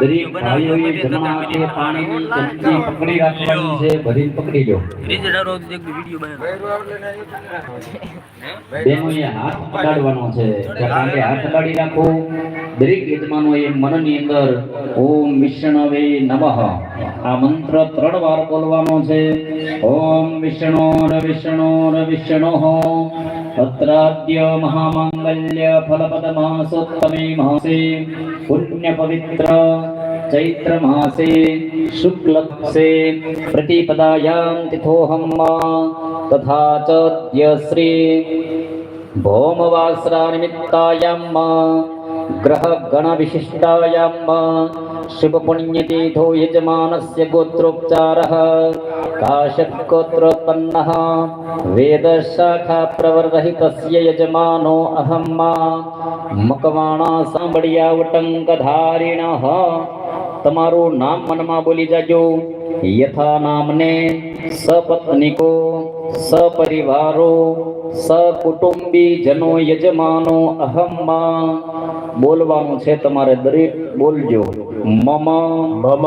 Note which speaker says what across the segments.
Speaker 1: દરેક ભાઈઓએ જમા કે પાણીની ચમચી પકડી રાખવાની છે પકડી લો. બેનોએ હાથ પકડાડવાનો છે. કારણ કે હાથ પકડી રાખો. દરેક યજમાનોએ મનની અંદર ઓમ વિષ્ણવે નમઃ. આ મંત્ર ત્રણ વાર બોલવાનો છે. ઓમ વિષ્ણુ વિષ્ણુ વિષ્ણોઃ તત્રાદ્ય મહામાંગલ્ય ફલપદમાસોત્તમે માસે પુણ્ય પવિત્ર ચૈત્ર માસે શુક્લપક્ષે પ્રતિપદાયામ તિથોહમ તથા ચ ગ્રહ ગણ વિશિષ્ટાયામ શુભ પુણ્યતીથો યજમાનસ્ય ગોત્રોપચારઃ કાશગોત્રોત્પન્નઃ વેદશાખા પ્રવરહિતસ્ય યજમાનો અહમ મકવાણા સાંભળિયા વટંકધારિણઃ તમારું નામ મનમાં બોલી જાજો યથા નામને સપત્નિકો સપરિવારો સકુટુંબી જનો યજમાનો અહમ્મા બોલવાનું છે તમારે દરેક બોલજો મમ
Speaker 2: મમ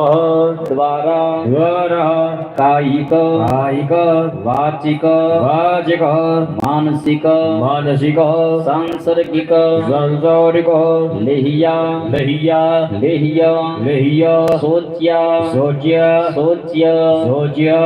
Speaker 1: દ્વારા
Speaker 2: દ્વારા
Speaker 1: કાયિક
Speaker 2: કાયિક
Speaker 1: વાચિક
Speaker 2: વાચિક
Speaker 1: માનસિક
Speaker 2: માનસિક
Speaker 1: સાંસર્ગિક
Speaker 2: સંસારિક
Speaker 1: લેહિયા
Speaker 2: લહિયા
Speaker 1: લેહ્ય
Speaker 2: લેહ્ય
Speaker 1: શોચ્ય
Speaker 2: શોચ્ય
Speaker 1: શોચ્ય
Speaker 2: શોચ્ય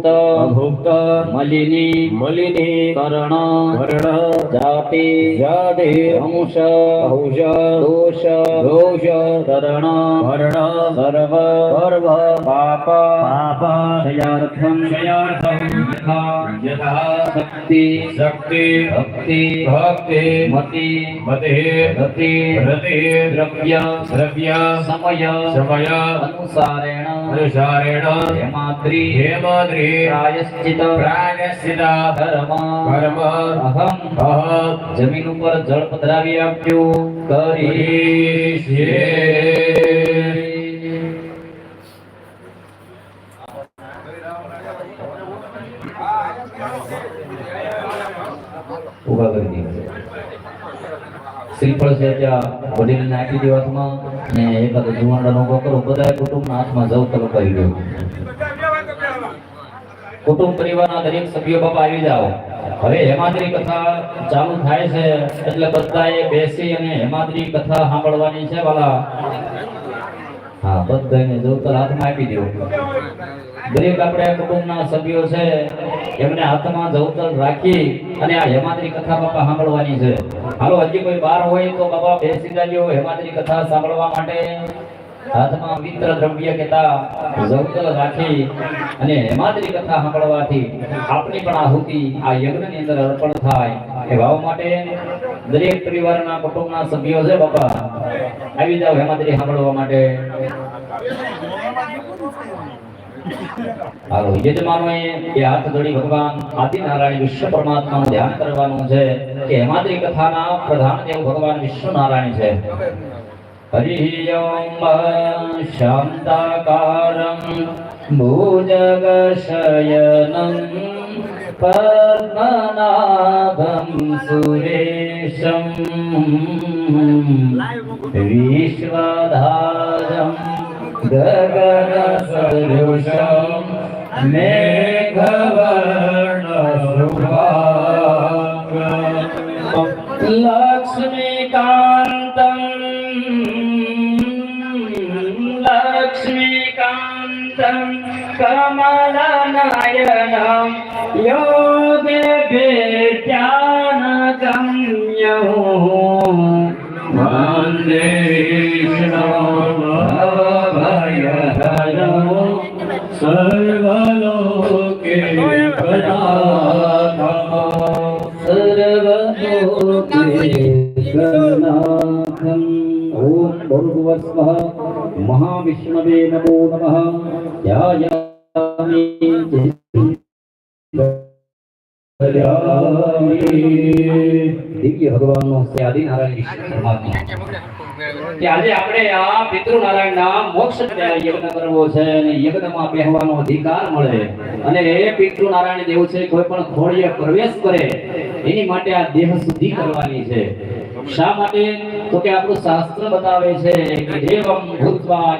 Speaker 1: ભુક્તા
Speaker 2: ભુક્ત
Speaker 1: મલિની
Speaker 2: મલિની
Speaker 1: કર્ણ
Speaker 2: વર્ણ
Speaker 1: જાતિ
Speaker 2: જાતિ
Speaker 1: અંશ
Speaker 2: અંશ
Speaker 1: દોષ
Speaker 2: દોષ
Speaker 1: કર્ણ
Speaker 2: વર્ણ
Speaker 1: સર્વ
Speaker 2: સર્વ
Speaker 1: પાપ
Speaker 2: પાપ
Speaker 1: ક્ષયાર્થમ
Speaker 2: ક્ષયાર્થમ
Speaker 1: યથા શક્તિ
Speaker 2: શક્તિ
Speaker 1: ભક્તિ
Speaker 2: ભક્તિ
Speaker 1: મતિ
Speaker 2: મતે
Speaker 1: રતિ
Speaker 2: રતિ
Speaker 1: દ્રવ્ય
Speaker 2: દ્રવ્ય
Speaker 1: સમય
Speaker 2: સમય
Speaker 1: અનુસારેણ
Speaker 2: અનુસારેણ
Speaker 1: હેમાદ્રી
Speaker 2: હેમદ્રી
Speaker 1: પ્રાયશ્ચિત
Speaker 2: પ્રાયશ્ચિત
Speaker 1: ધર્મ
Speaker 2: કર્મ
Speaker 1: અહમ જમીન ઉપર જળ પધરાવી આપ્યું
Speaker 2: કરીષ્યે.
Speaker 1: ઊભા કરી દીધા શ્રીફળ છે ત્યાં વડીલ નાખી દો હાથમાં ને એકાદ જુવાનડાનો ઊભો કરો બધા કુટુંબના હાથમાં જવ તલ કરી દો. કુટુંબ પરિવારના દરેક સભ્યો બાપા આવી જાઓ. હવે હેમાદ્રી કથા ચાલુ થાય છે, એટલે બધાએ બેસી અને હેમાદ્રી કથા સાંભળવાની છે વાલા. હા બધાને જવતર હાથમાં આપી દો. દરેક આપણે કુટુંબના સભ્યો છે એમને હાથમાં જવતલ રાખી અને આ હેમાદ્રી કથા બાપા સાંભળવાની છે. હાલો, હજી કોઈ બાર હોય તો બાપા બેસી જાજો હેમાદ્રી કથા સાંભળવા માટે હાથમાં મિત્ર દ્રવ્ય કેતા જવતલ રાખી અને હેમાદ્રી કથા સાંભળવાથી આપની પણ આહુતિ આ યજ્ઞની અંદર અર્પણ થાય એ ભાવ માટે દરેક પરિવારના કુટુંબના સભ્યો છે બાપા. આવી જાવ હેમાદ્રી સાંભળવા માટે. હાલો યજમાનોએ એ હાથ જોડી ભગવાન આદિનારાયણ વિશ્વ પરમાત્માનું ધ્યાન કરવાનું છે કે હેમાદ્રી કથાના પ્રધાન દેવ ભગવાન વિશ્વનારાયણ છે. હરિ ઓમ શાંતાકારમ ભુજગશયનમ પદ્મનાભમ સુરેશમ વિશ્વધારમ જગન સદૃશમ મેઘવર્ણ સુભાગ લક્ષ્મીકાંતમ લક્ષ્મીકાંતમ કમલનયનમ યોગે ભેત્યાન ગમ્યો વંદે સર્વલોકે ગદાધામ સર્વલોકે ગનાથમ ઓમ ભૂર્ગવસ્વઃ મહાવિષ્ણવે નમો નમઃ ધ્યાયામિ દિવ્ય ભગવાનનો સ્યાદિ નારાયણ પરમાત્મા આજે આપણે આ પિતૃ નારાયણના મોક્ષ યજ્ઞ કરવો છે અને યજ્ઞમાં બેહવાનો અધિકાર મળે. અને એ પિતૃ નારાયણ દેવ છે, કોઈ પણ ખોળીએ પ્રવેશ કરે, એની માટે આ દેહ શુદ્ધિ કરવાની છે. શા માટે? તો કે આપણું શાસ્ત્ર બતાવે છે કે એવમ ભૂતવા